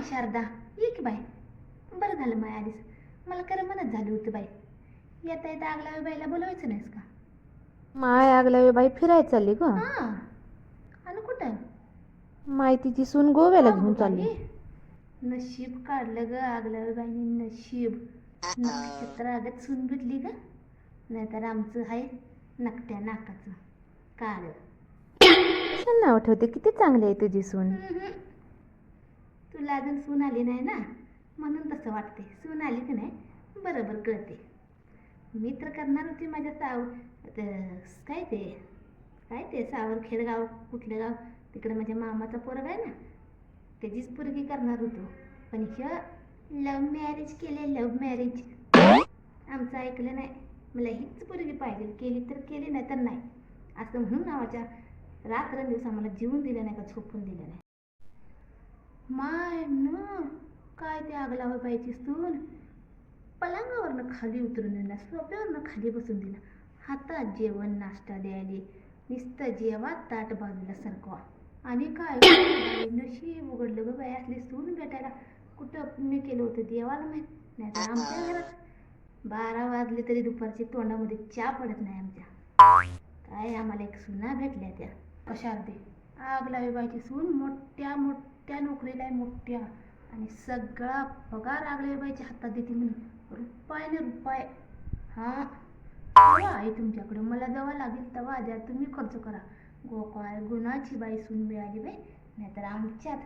माय शारदा. ये की बाई बरं झालं माय आलीस. मला खरं म्हणत झालं होतं बाई. येता येता आगला बाईला बोलवायचं नाहीस का? माय आगल्या बाई फिरायला चालली ग. हा. आणि कुठं? माय तिची सून गोव्याला घेऊन चालली. नशीब काढलं ग आगल्या बाईने नशीब. नक्षत्र आगत सून भेटली ग. नाहीतर आमचं आहे नकट्या नाकाचं. काळ. नाव ठेवते? किती चांगली आहे तुझी सून. तुला अजून सून आली नाही ना? म्हणून तसं वाटते सून आली की नाही? बरोबर कळते मी तर करणार होती माझ्या साव त- काय ते? काय ते सावर खेडगाव कुठलं गाव तिकडे माझ्या मामाचा पोरग आहे ना? त्याचीच पोरगी करणार होतो. पण ह्य लव्ह मॅरेज केले लव्ह मॅरेज आमचं ऐकलं नाही. मला हीच पोरगी पाहिजे. केली तर केली नाही तर नाही. असं म्हणून नावाच्या रात्रंदिवस आम्हाला जीवन दिलं नाही का झोपून दिलं नाही. माय न काय ते आग लावा पाहिजे सून? पलंगावरनं खाली उतरून दिला सोप्यावरनं खाली बसून दिला. हातात जेवण नाश्ता द्यायले नुसतं जेवा ताट बाजूला सरकवा. आणि काय नशीब उघडलं ग बाई असली सून भेटायला. कुठं पुण्य केलं होतं देवाला माहीत? नाही तर आमच्या घरात. बारा वाजले तरी दुपारची तोंडामध्ये चहा पडत नाही आमच्या. काय आम्हाला एक सुना भेटल्या त्या. कशा ते आग लावी बाईची सून मोठ्या मोठ्या नोकरीला आहे मोठ्या. आणि सगळा पगार आगळे बाईच्या हातात देते म्हणून रुपयाने रुपये. हां. आहे तुमच्याकडं? मला जेव्हा लागेल तेव्हा द्या. तुम्ही खर्च करा. गो गुणाची बाई सून मिळाली बाई. नाहीतर आमच्यात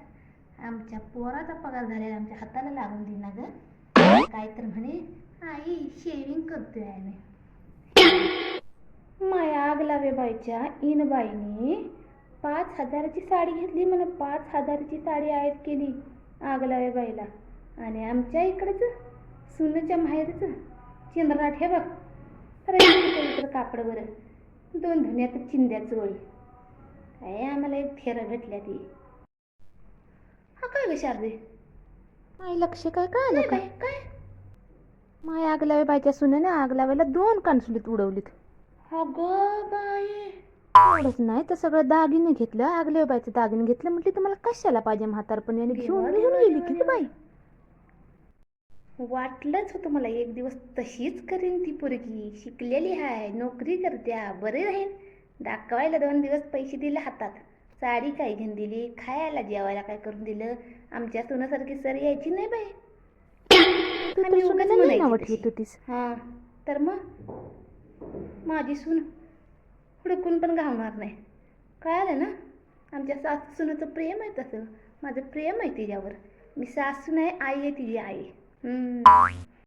आमच्या पोराचा पगार झालेला आमच्या हाताला लागून देईना ग. काय तर म्हणे. आई शेविंग करतोय आम्ही. माया आग लावे बाईच्या इन बाईने. पाच हजाराची साडी घेतली म्हणा पाच हजाराची साडी आयात केली आग लावे बाईला. आणि आमच्या इकडचं सुनच्या माहेरचं चंद्राट हे बघ. तर कापड बरं. दोन धुण्यात चिंध्या चोळी काय आम्हाला एक थेरा भेटल्या ती. हा काय ग शारदे? माय लक्ष काय काय आलं काय काय? माय आगलावे बाईच्या सुनेने आग लावायला दोन कानसुलीत उडवलीत. अगं बाई एवढंच नाही तर सगळं दागिने घेतलं आगले बाईचं दागिने घेतलं. म्हटली तुम्हाला कशाला पाहिजे म्हातारपणी? आणि घेऊन देवा, गेली की. बाई. वाटलंच होतं मला एक दिवस तशीच करीन ती पोरगी. शिकलेली आहे नोकरी करत्या बरे राहीन दाखवायला दोन दिवस पैसे दिले हातात. साडी काय घेऊन दिली खायला जेवायला काय करून दिलं? आमच्या सुनासारखी सर यायची नाही बाई. तू तर सुनेला नावं तशी. ठेवत होतीस. हां तर मग? माझी सून. हुडकून पण घावणार नाही. कळालं ना? आमच्या सासू सुनाचं प्रेम आहे तसं. माझं प्रेम आहे तिच्यावर. मी सासू नाही आई आहे तिची आई.